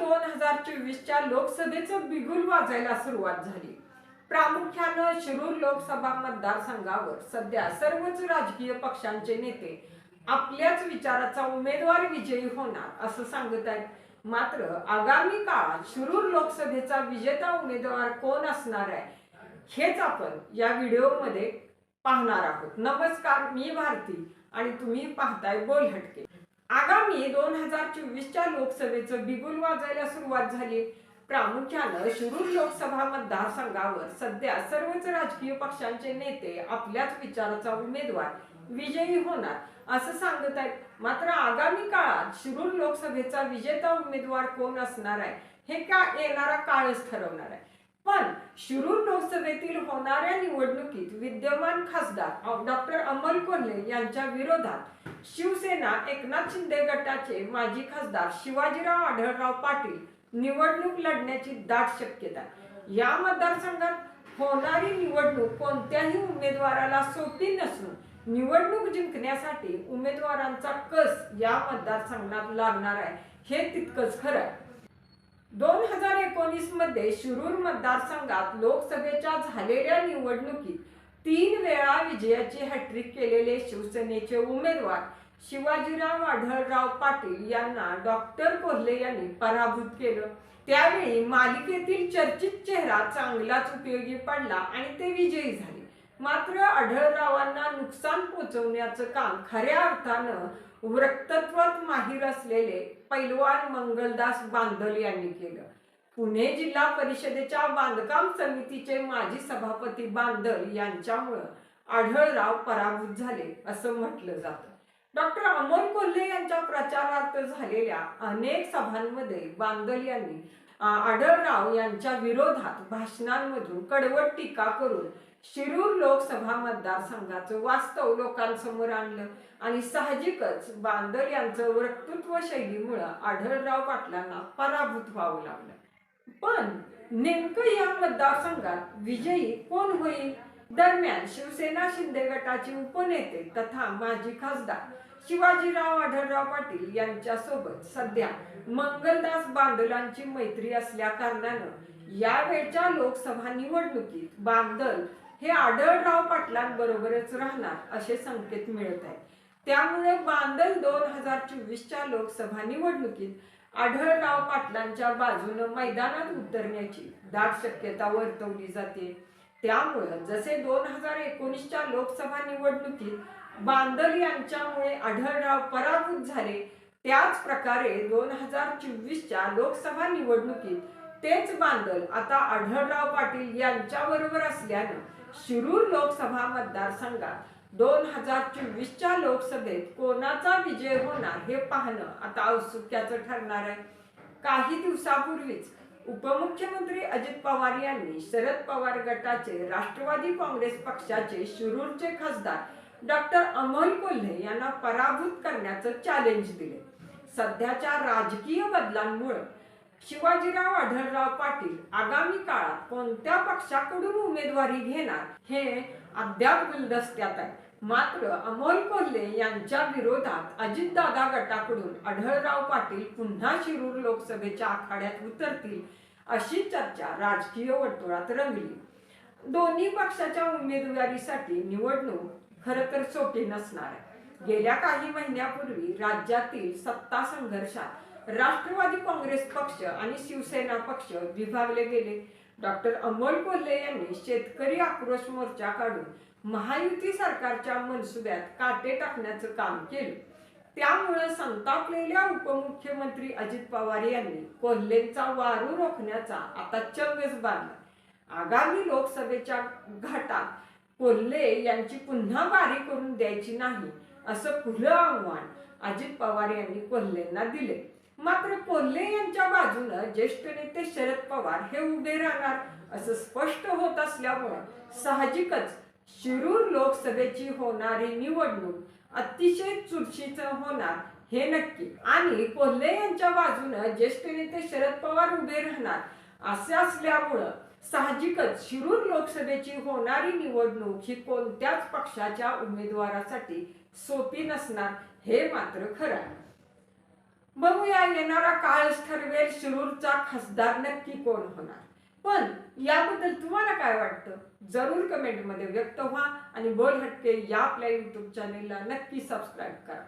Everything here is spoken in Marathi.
दोन हजार चोवीसच्या लोकसभेचं बिगुल वाजायला सुरुवात झाली. प्रामुख्यानं शिरूर लोकसभा मतदारसंघावर सध्या सर्वच राजकीय पक्षांचे नेते आपल्याच विचाराचा उमेदवार विजयी होणार असं सांगत आहेत. मात्र आगामी काळात शिरूर लोकसभेचा विजेता उमेदवार कोण असणार आहे हेच आपण या व्हिडिओमध्ये पाहणार आहोत. नमस्कार मी भारती आणि तुम्ही पाहताय बोल हटके आगामी दोन हजार चोवीसच्या लोकसभेचं बिगुल वाजायला सुरुवात झाली. प्रामुख्यानं शिरूर लोकसभा मतदारसंघावर सध्या सर्वच राजकीय पक्षांचे नेते आपल्याच विचाराचा उमेदवार विजयी होणार असं सांगत आहेत. मात्र आगामी काळात शिरूर लोकसभेचा विजेता उमेदवार कोण असणार आहे हे का येणारा काळच ठरवणार आहे? पण शिरूर लोकसभेतील होणाऱ्या निवडणुकीत विद्यमान खासदार डॉक्टर अमल कोल्हे यांच्या विरोधात शिवसेना एकनाथ शिंदे गटाचे माजी खासदार शिवाजीराव आढळराव पाटील निवडणूक लढण्याची दाट शक्यता. या मतदारसंघात होणारी निवडणूक कोणत्याही उमेदवाराला सोपी नसून निवडणूक जिंकण्यासाठी उमेदवारांचा कस या मतदारसंघात लागणार आहे हे तितकंच खरं आहे. दोन हजार एकोणीसमध्ये शिरूर मतदारसंघात लोकसभेच्या झालेल्या निवडणुकीत तीन वेळा विजयाची हॅट्रिक केलेले शिवसेनेचे उमेदवार शिवाजीराव आढळराव पाटील यांना डॉक्टर कोल्हे यांनी पराभूत केलं. त्यावेळी मालिकेतील चर्चित चेहरा चांगलाच उपयोगी पडला आणि ते विजयी झाले. मात्र आढळरावांना नुकसान पोचवण्याचं काम खऱ्या अर्थानं वक्तत्वात माहीर असलेले पैलवान मंगलदास बांधल यांनी केलं. पुणे जिल्हा परिषदेच्या बांधकाम समितीचे माजी सभापती बांदल यांच्यामुळं आढळराव पराभूत झाले असं म्हटलं जातं. डॉक्टर अमोल कोल्हे यांच्या प्रचारार्थ झालेल्या अनेक सभांमध्ये बांदल यांनी आढळराव यांच्या विरोधात भाषणांमधून कडवट टीका करून शिरूर लोकसभा मतदारसंघाचं वास्तव लोकांसमोर आणलं आणि साहजिकच बांदल यांचं वक्तृत्व शैलीमुळं आढळराव पाटलांना पराभूत व्हावं लागलं. पण नेमकं या मतदारसंघात विजयी कोण होईल? दरम्यान शिवसेना शिंदे गटाचे उपनेते तथा माजी खासदार शिवाजीराव आढळराव पाटील यांच्यासोबत सध्या मंगलदास बांदलांची मैत्री असल्या कारणानं यावेळच्या लोकसभा निवडणुकीत बांदल हे आढळराव पाटलांबरोबरच राहणार असे संकेत मिळत आहेत. त्यामुळे बांदल दोन हजार चोवीसच्या लोकसभा निवडणुकीत आढळराव पाटलांच्या बाजूनं मैदानात उतरण्याची दाट शक्यता वर्तवली जाते. त्यामुळं जसे दोन हजार एकोणीसच्या लोकसभा निवडणुकीत बांदल यांच्यामुळे आढळराव पराभूत झाले त्याच प्रकारे दोन हजार चोवीसच्या लोकसभा निवडणुकीत तेच बांदल आता आढळराव पाटील यांच्याबरोबर असल्यानं शिरूर लोकसभा मतदारसंघात दोन हजार चोवीसच्या लोकसभेत कोणाचा विजय होणार हे पाहणं आता औत्सुक्याचं ठरणार आहे. काही दिवसापूर्वीच उपमुख्यमंत्री अजित पवार यांनी शरद पवार गटाचे राष्ट्रवादी काँग्रेस पक्षाचे शिरूरचे खासदार डॉक्टर अमोल कोल्हे यांना पराभूत करण्याचं चॅलेंज दिले. सध्याच्या राजकीय बदलांमुळे शिवाजीराव आढळराव पाटील आगामी काळात कोणत्या पक्षाकडून उमेदवारी घेणार हे अद्याप गुलदस्त्यात आहे. मात्र अमोल कोल्हे यांच्या विरोधात अजितदादा गटाकडून आढळराव पाटील पुन्हा शिरूर लोकसभेच्या आखाड्यात उतरतील अशी चर्चा राजकीय वर्तुळात रंगली. दोन्ही पक्षाच्या उमेदवारीसाठी निवडणूक खरं तर सोपी नसणार आहे. गेल्या काही महिन्यापूर्वी राज्यातील सत्ता संघर्षात राष्ट्रवादी काँग्रेस पक्ष आणि शिवसेना पक्ष विभागले गेले. डॉक्टर अमोल कोल्हे यांनी शेतकरी आक्रोश मोर्चा काढून महायुती सरकारच्या मनसुब्यात काटे टाकण्याचं काम केलं. त्यामुळे संतापलेल्या उपमुख्यमंत्री अजित पवार यांनी कोल्हेंचा वारू रोखण्याचा आता चंगच बांधला. आगामी लोकसभेच्या घाटात कोल्हे यांची पुन्हा बारी करून द्यायची नाही असं खुलं आव्हान अजित पवार यांनी कोल्हेंना दिले. मात्र कोल्हे यांच्या बाजूनं ज्येष्ठ नेते शरद पवार हे उभे राहणार असं स्पष्ट होत असल्यामुळं साहजिकच शिरूर लोकसभेची होणारी निवडणूक अतिशय चुरशीचं होणार हे नक्की. आणि कोल्हे यांच्या बाजूनं ज्येष्ठ नेते शरद पवार उभे राहणार असे असल्यामुळं साहजिकच शिरूर लोकसभेची होणारी निवडणूक ही कोणत्याच पक्षाच्या उमेदवारासाठी सोपी नसणार हे मात्र खरं आहे. बघूया येणारा काळ ठरवेल शिरूरचा खासदार नक्की कोण होणार. पण याबद्दल तुम्हाला काय वाटतं? जरूर कमेंटमध्ये व्यक्त व्हा आणि बोल हटके या आपल्या यूट्यूब चॅनेलला नक्की सबस्क्राईब करा.